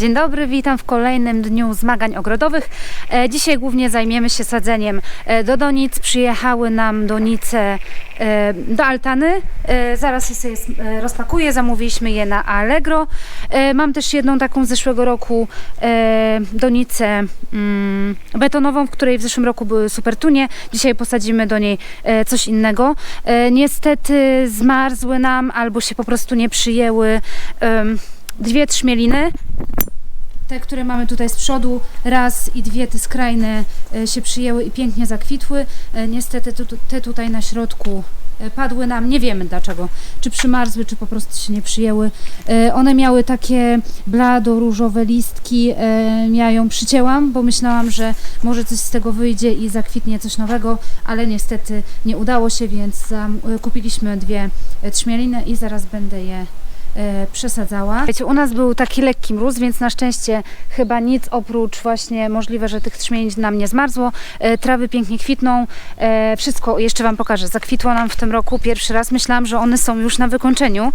Dzień dobry, witam w kolejnym dniu zmagań ogrodowych. E, Dzisiaj głównie zajmiemy się sadzeniem e, do donic. Przyjechały nam donice e, do altany. Zaraz je sobie rozpakuję, zamówiliśmy je na Allegro. Mam też jedną taką z zeszłego roku donicę mm, betonową, w której w zeszłym roku były super tunie. Dzisiaj posadzimy do niej coś innego. Niestety zmarzły nam albo się po prostu nie przyjęły dwie trzmieliny. Te, które mamy tutaj z przodu, raz i dwie te skrajne e, się przyjęły i pięknie zakwitły. E, Niestety te tutaj na środku e, padły nam, nie wiemy dlaczego, czy przymarzły, czy po prostu się nie przyjęły. One miały takie blado-różowe listki, ja ją przycięłam, bo myślałam, że może coś z tego wyjdzie i zakwitnie coś nowego, ale niestety nie udało się, więc kupiliśmy dwie trzmieliny i zaraz będę je przesadzała. Wiecie, u nas był taki lekki mróz, więc na szczęście chyba nic oprócz właśnie możliwe, że tych trzmielin nam nie zmarzło. E, trawy pięknie kwitną. E, wszystko jeszcze Wam pokażę. Zakwitło nam w tym roku pierwszy raz. Myślałam, że one są już na wykończeniu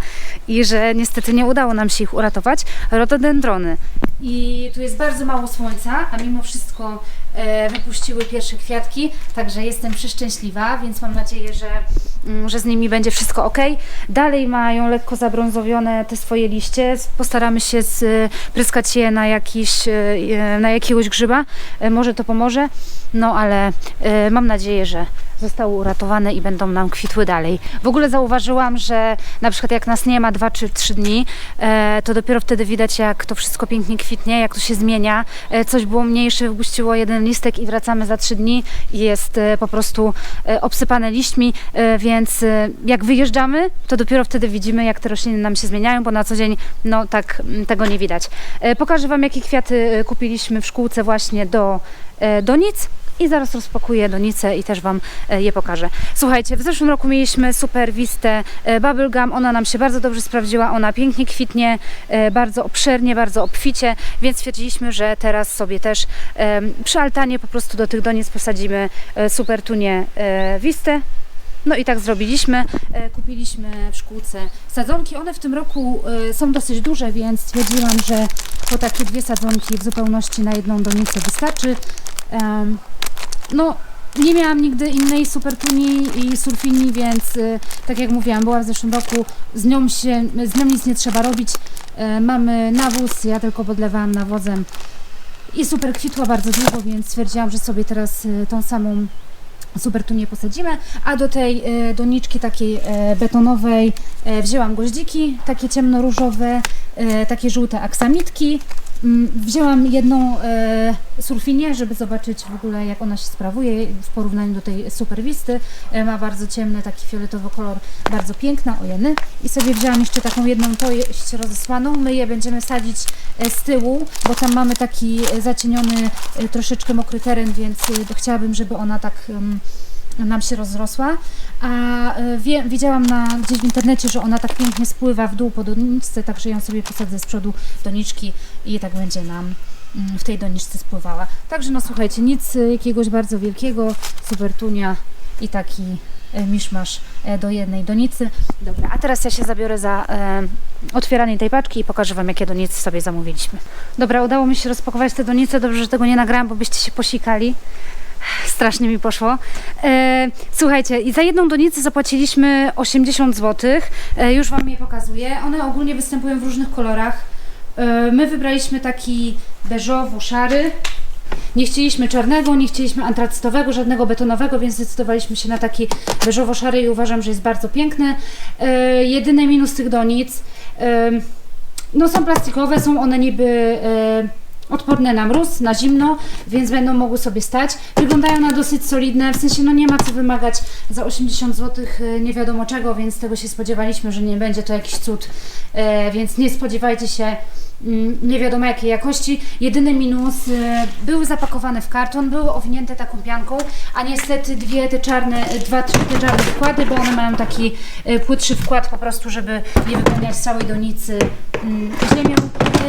i że niestety nie udało nam się ich uratować. Rododendrony. I tu jest bardzo mało słońca, a mimo wszystko e, wypuściły pierwsze kwiatki, także jestem przeszczęśliwa, więc mam nadzieję, że, mm, że z nimi będzie wszystko ok. Dalej mają lekko zabrązowione te swoje liście. Postaramy się spryskać je na, jakiś, e, na jakiegoś grzyba, E, może to pomoże, no ale e, mam nadzieję, że zostały uratowane i będą nam kwitły dalej. W ogóle zauważyłam, że na przykład jak nas nie ma 2 czy 3 dni, e, to dopiero wtedy widać jak to wszystko pięknie kwitnie, jak to się zmienia. E, coś było mniejsze, wypuściło jeden listek i wracamy za 3 dni i jest e, po prostu obsypane liśćmi, więc jak wyjeżdżamy, to dopiero wtedy widzimy jak te rośliny nam się zmieniają, bo na co dzień no tak tego nie widać. Pokażę Wam jakie kwiaty kupiliśmy w szkółce właśnie do, do nic. I zaraz rozpakuję donicę i też Wam e, je pokażę. Słuchajcie, w zeszłym roku mieliśmy super wistę e, Bubblegum. Ona nam się bardzo dobrze sprawdziła. Ona pięknie kwitnie, e, bardzo obszernie, bardzo obficie, więc stwierdziliśmy, że teraz sobie też przy altanie po prostu do tych donic posadzimy super tunie wistę. No i tak zrobiliśmy. Kupiliśmy w szkółce sadzonki. One w tym roku są dosyć duże, więc stwierdziłam, że po takie dwie sadzonki w zupełności na jedną donicę wystarczy. No, nie miałam nigdy innej supertuni i surfini, więc y, tak jak mówiłam, była w zeszłym roku, z nią, się, z nią nic nie trzeba robić. E, mamy nawóz, ja tylko podlewałam nawozem i super kwitła bardzo długo, więc stwierdziłam, że sobie teraz y, tą samą supertunię posadzimy, a do tej e, doniczki takiej e, betonowej e, wzięłam goździki, takie ciemnoróżowe, e, takie żółte aksamitki. Mm, Wzięłam jedną e, surfinię, żeby zobaczyć w ogóle jak ona się sprawuje w porównaniu do tej superwisty. E, ma bardzo ciemny, taki fioletowy kolor, bardzo piękna, ojeny. I sobie wzięłam jeszcze taką jedną tość rozesłaną. My je będziemy sadzić e, z tyłu, bo tam mamy taki e, zacieniony, e, troszeczkę mokry teren, więc e, chciałabym, żeby ona tak... em, nam się rozrosła, a e, wie, widziałam na, gdzieś w internecie, że ona tak pięknie spływa w dół po doniczce, także ją sobie posadzę z przodu doniczki i tak będzie nam mm, w tej doniczce spływała. Także no słuchajcie, nic e, jakiegoś bardzo wielkiego, super tunia i taki e, miszmasz do jednej donicy. Dobra, a teraz ja się zabiorę za e, otwieranie tej paczki i pokażę Wam, jakie donice sobie zamówiliśmy. Dobra, udało mi się rozpakować te donice, dobrze, że tego nie nagrałam, bo byście się posikali. Strasznie mi poszło. E, słuchajcie, i za jedną donicę zapłaciliśmy 80 zł. E, już Wam je pokazuję. One ogólnie występują w różnych kolorach. E, my wybraliśmy taki beżowo-szary. Nie chcieliśmy czarnego, nie chcieliśmy antracytowego, żadnego betonowego, więc zdecydowaliśmy się na taki beżowo-szary i uważam, że jest bardzo piękny. E, jedyny minus tych donic, e, no są plastikowe, są one niby e, odporne na mróz, na zimno, więc będą mogły sobie stać. Wyglądają na dosyć solidne, w sensie no nie ma co wymagać za 80 zł nie wiadomo czego, więc tego się spodziewaliśmy, że nie będzie to jakiś cud, e, więc nie spodziewajcie się mm, nie wiadomo jakiej jakości. Jedyny minus, e, były zapakowane w karton, były owinięte taką pianką, a niestety dwie te czarne, dwa, trzy te czarne wkłady, bo one mają taki e, płytszy wkład po prostu, żeby nie wypełniać całej donicy ziemią,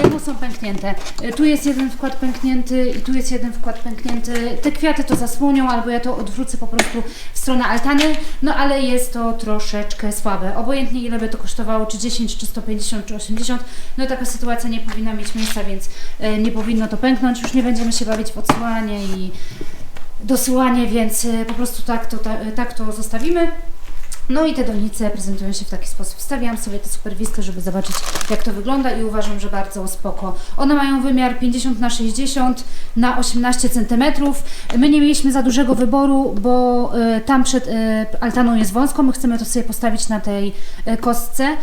e, no są pęknięte. E, Tu jest jeden wkład pęknięty i tu jest jeden wkład pęknięty. Te kwiaty to zasłonią, albo ja to odwrócę po prostu w stronę altany, no ale jest to troszeczkę słabe. Obojętnie ile by to kosztowało, czy 10, czy 150, czy 80, no taka sytuacja nie powinna mieć miejsca, więc nie powinno to pęknąć. Już nie będziemy się bawić w odsyłanie i dosyłanie, więc po prostu tak to, ta, tak to zostawimy. No i te donice prezentują się w taki sposób. Wstawiam sobie te superwiskę, żeby zobaczyć jak to wygląda i uważam, że bardzo spoko. One mają wymiar 50 na 60 na 18 cm. My nie mieliśmy za dużego wyboru, bo e, tam przed e, altaną jest wąsko. My chcemy to sobie postawić na tej e, kostce,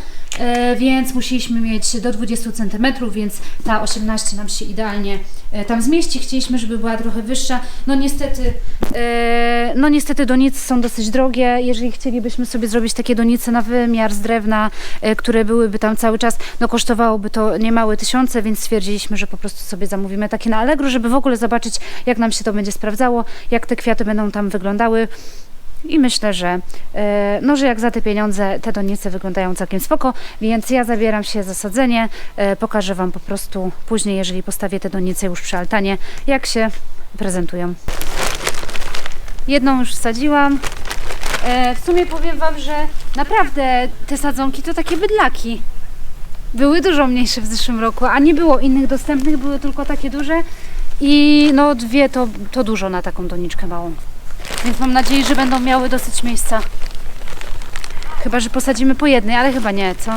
więc musieliśmy mieć do 20 cm, więc ta 18 nam się idealnie e, tam zmieści. Chcieliśmy, żeby była trochę wyższa. No niestety, e, no niestety donice są dosyć drogie. Jeżeli chcielibyśmy sobie zrobić takie donice na wymiar z drewna, e, które byłyby tam cały czas, no kosztowałoby to niemałe tysiące, więc stwierdziliśmy, że po prostu sobie zamówimy takie na Allegro, żeby w ogóle zobaczyć, jak nam się to będzie sprawdzało, jak te kwiaty będą tam wyglądały. I myślę, że, e, no, że jak za te pieniądze te donice wyglądają całkiem spoko, więc ja zabieram się za sadzenie. E, pokażę Wam po prostu później, jeżeli postawię te donice już przy altanie, jak się prezentują. Jedną już wsadziłam. E, w sumie powiem Wam, że naprawdę te sadzonki to takie bydlaki. Były dużo mniejsze w zeszłym roku, a nie było innych dostępnych, były tylko takie duże. I no dwie to, to dużo na taką doniczkę małą. Więc mam nadzieję, że będą miały dosyć miejsca. Chyba, że posadzimy po jednej, ale chyba nie, co?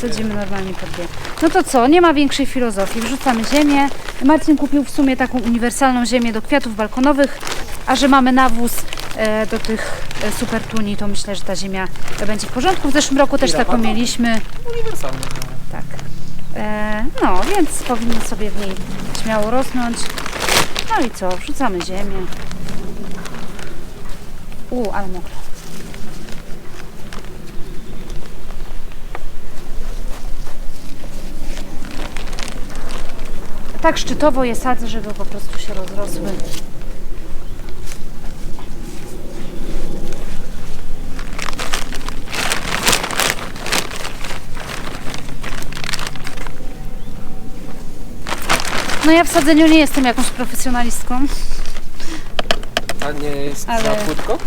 Sadzimy normalnie po dwie. No to co, nie ma większej filozofii. Wrzucamy ziemię. Marcin kupił w sumie taką uniwersalną ziemię do kwiatów balkonowych, a że mamy nawóz e, do tych e, super tuni, to myślę, że ta ziemia będzie w porządku. W zeszłym roku też taką mieliśmy. Uniwersalny. Tak. E, no, więc powinno sobie w niej śmiało rosnąć. No i co? Wrzucamy ziemię. U, ale mokro. Tak szczytowo je sadzę, żeby po prostu się rozrosły. No ja w sadzeniu nie jestem jakąś profesjonalistką. A nie jest Ale- za płytko?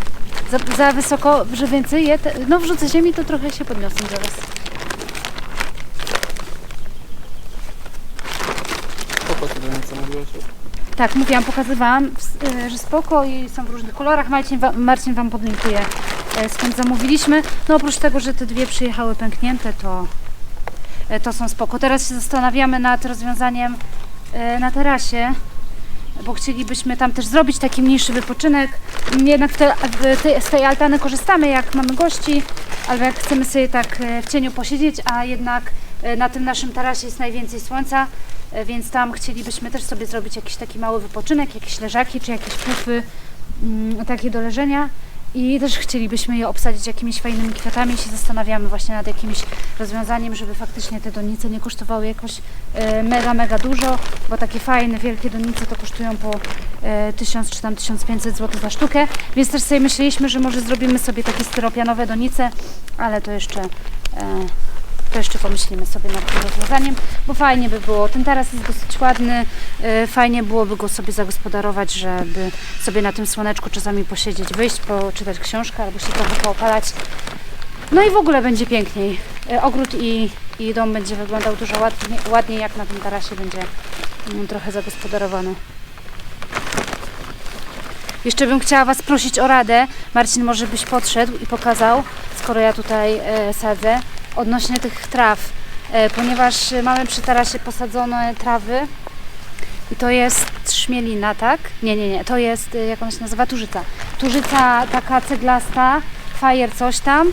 Za, za wysoko, że więcej je, te, no wrzucę ziemi, to trochę się podniosę zaraz. Spoko to nic mówiłeś już? Tak, mówiłam, pokazywałam, y, że spoko i są w różnych kolorach. Marcin, Marcin Wam podlinkuje, e, skąd zamówiliśmy. No oprócz tego, że te dwie przyjechały pęknięte, to, e, to są spoko. Teraz się zastanawiamy nad rozwiązaniem e, na terasie, bo chcielibyśmy tam też zrobić taki mniejszy wypoczynek. Jednak te, w tej, z tej altany korzystamy, jak mamy gości, albo jak chcemy sobie tak e, w cieniu posiedzieć, a jednak e, na tym naszym tarasie jest najwięcej słońca, e, więc tam chcielibyśmy też sobie zrobić jakiś taki mały wypoczynek, jakieś leżaki czy jakieś pufy mm, takie do leżenia. I też chcielibyśmy je obsadzić jakimiś fajnymi kwiatami. I się zastanawiamy właśnie nad jakimś rozwiązaniem, żeby faktycznie te donice nie kosztowały jakoś e, mega, mega dużo, bo takie fajne, wielkie donice to kosztują po e, 1000 czy tam 1500 zł za sztukę, więc też sobie myśleliśmy, że może zrobimy sobie takie styropianowe donice, ale to jeszcze, e, to jeszcze pomyślimy sobie nad tym rozwiązaniem, bo fajnie by było. Ten taras jest dosyć ładny, e, fajnie byłoby go sobie zagospodarować, żeby sobie na tym słoneczku czasami posiedzieć, wyjść, poczytać książkę albo się trochę poopalać. No i w ogóle będzie piękniej. E, Ogród i, i dom będzie wyglądał dużo ładniej, ładniej, jak na tym tarasie będzie mm, trochę zagospodarowany. Jeszcze bym chciała Was prosić o radę. Marcin, może byś podszedł i pokazał, skoro ja tutaj e, sadzę, odnośnie tych traw. E, ponieważ mamy przy tarasie posadzone trawy i to jest szmielina, tak? Nie, nie, nie. To jest, e, jak ona się nazywa? Turzyca. Turzyca taka ceglasta, fajer coś tam.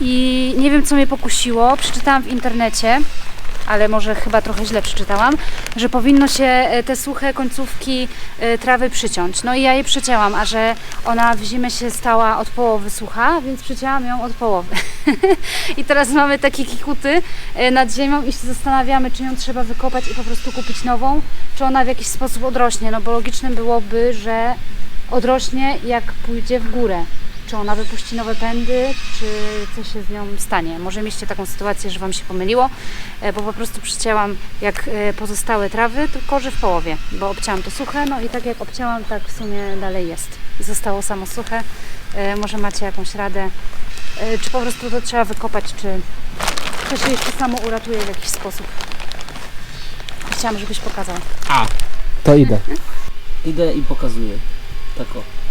I nie wiem, co mnie pokusiło. Przeczytałam w internecie, ale może chyba trochę źle przeczytałam, że powinno się e, te suche końcówki e, trawy przyciąć. No i ja je przycięłam, a że ona w zimę się stała od połowy sucha, więc przycięłam ją od połowy. I teraz mamy takie kikuty e, nad ziemią i się zastanawiamy, czy ją trzeba wykopać i po prostu kupić nową, czy ona w jakiś sposób odrośnie. No bo logicznym byłoby, że odrośnie jak pójdzie w górę. Czy ona wypuści nowe pędy, czy co się z nią stanie. Może mieliście taką sytuację, że Wam się pomyliło, e, bo po prostu przycięłam jak e, pozostałe trawy, tylko że w połowie, bo obcięłam to suche, no i tak jak obcięłam, tak w sumie dalej jest. I zostało samo suche. E, Może macie jakąś radę, czy po prostu to trzeba wykopać, czy to się jeszcze samo uratuje w jakiś sposób. Chciałam, żebyś pokazał. A. To idę. Idę i pokazuję. Tak o.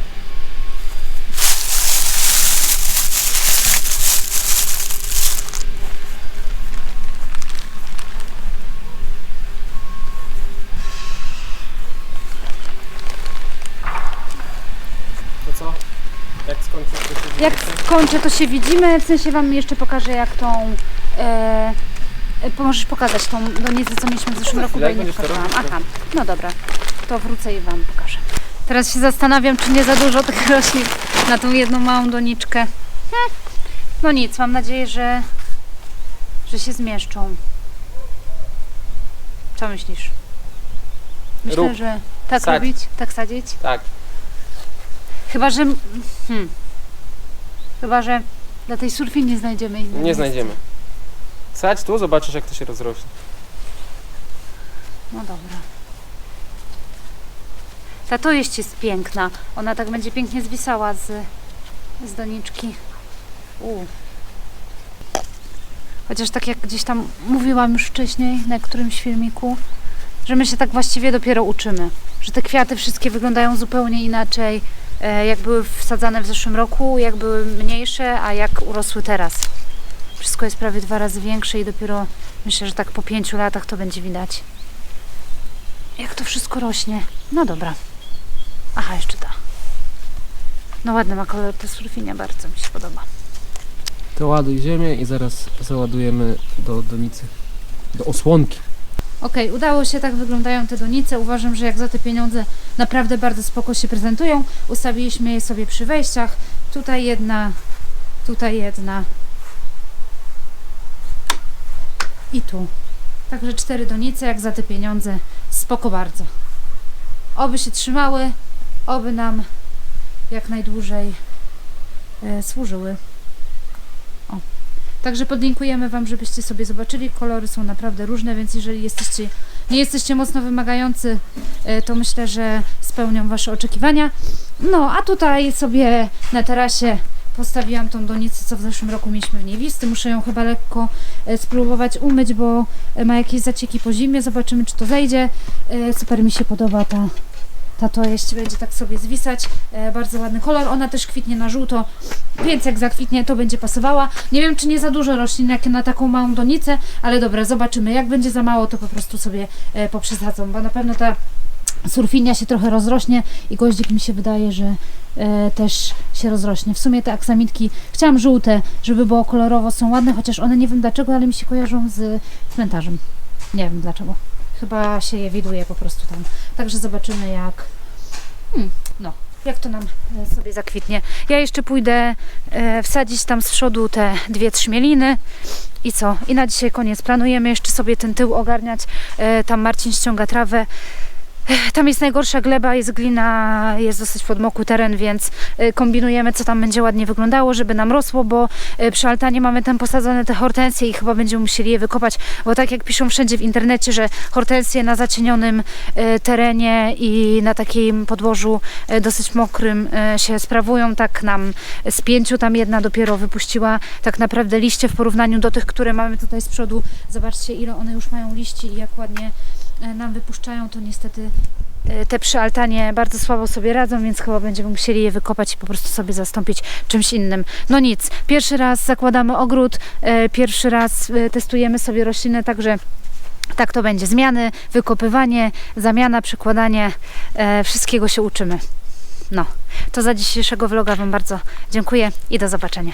skończę, to się widzimy. W sensie Wam jeszcze pokażę, jak tą. E, e, możesz pokazać tą donicę, co mieliśmy w zeszłym za roku, bo jej nie pokazałam. Aha, no dobra. To wrócę i Wam pokażę. Teraz się zastanawiam, czy nie za dużo tych roślin na tą jedną małą doniczkę. No nic, mam nadzieję, że, że się zmieszczą. Co myślisz? Myślę, Rób. że tak Sadź. robić, tak sadzić. Tak. Chyba, że. Hmm. Chyba, że dla tej surfi nie znajdziemy innej. Nie znajdziemy. Sadź tu, zobaczysz jak to się rozrośnie. No dobra. Ta to jest jest piękna. Ona tak będzie pięknie zwisała z, z doniczki. U. Chociaż tak jak gdzieś tam mówiłam już wcześniej na którymś filmiku, że my się tak właściwie dopiero uczymy. Że te kwiaty wszystkie wyglądają zupełnie inaczej, jak były wsadzane w zeszłym roku, jak były mniejsze, a jak urosły teraz. Wszystko jest prawie dwa razy większe i dopiero myślę, że tak po pięciu latach to będzie widać. Jak to wszystko rośnie. No dobra. Aha, jeszcze ta. No ładny ma kolor ta surfinia, bardzo mi się podoba. To ładuj ziemię i zaraz załadujemy do donicy. Do osłonki. Okej, udało się, tak wyglądają te donice. Uważam, że jak za te pieniądze naprawdę bardzo spoko się prezentują. Ustawiliśmy je sobie przy wejściach. Tutaj jedna, tutaj jedna i tu. Także cztery donice, jak za te pieniądze. Spoko bardzo. Oby się trzymały, oby nam jak najdłużej e, służyły. Także podlinkujemy Wam, żebyście sobie zobaczyli. Kolory są naprawdę różne, więc jeżeli jesteście, nie jesteście mocno wymagający, e, to myślę, że spełnią Wasze oczekiwania. No, a tutaj sobie na tarasie postawiłam tą donicę, co w zeszłym roku mieliśmy w niej wisty. Muszę ją chyba lekko e, spróbować umyć, bo e, ma jakieś zacieki po zimie. Zobaczymy, czy to zejdzie. Super mi się podoba ta, ta to jeśli będzie tak sobie zwisać. E, Bardzo ładny kolor. Ona też kwitnie na żółto, więc jak zakwitnie, to będzie pasowała. Nie wiem, czy nie za dużo roślin, jak na taką małą donicę, ale dobra, zobaczymy. Jak będzie za mało, to po prostu sobie e, poprzesadzą, bo na pewno ta surfinia się trochę rozrośnie i goździk mi się wydaje, że e, też się rozrośnie. W sumie te aksamitki, chciałam żółte, żeby było kolorowo, są ładne, chociaż one nie wiem dlaczego, ale mi się kojarzą z cmentarzem. Nie wiem dlaczego. Chyba się je widuje po prostu tam. Także zobaczymy jak hmm, no, jak to nam e, sobie zakwitnie. Ja jeszcze pójdę e, wsadzić tam z przodu te dwie trzmieliny i co? I na dzisiaj koniec. Planujemy jeszcze sobie ten tył ogarniać. E, tam Marcin ściąga trawę. Tam jest najgorsza gleba, jest glina, jest dosyć podmokły teren, więc e, kombinujemy, co tam będzie ładnie wyglądało, żeby nam rosło, bo e, przy altanie mamy tam posadzone te hortensje i chyba będziemy musieli je wykopać, bo tak jak piszą wszędzie w internecie, że hortensje na zacienionym e, terenie i na takim podłożu dosyć mokrym się sprawują, tak nam z pięciu tam jedna dopiero wypuściła tak naprawdę liście w porównaniu do tych, które mamy tutaj z przodu. Zobaczcie, ile one już mają liści i jak ładnie nam wypuszczają, to niestety e, te przy altanie bardzo słabo sobie radzą, więc chyba będziemy musieli je wykopać i po prostu sobie zastąpić czymś innym. No nic, pierwszy raz zakładamy ogród, e, pierwszy raz e, testujemy sobie rośliny, także tak to będzie. Zmiany, wykopywanie, zamiana, przykładanie, e, wszystkiego się uczymy. No, to za dzisiejszego vloga Wam bardzo dziękuję i do zobaczenia.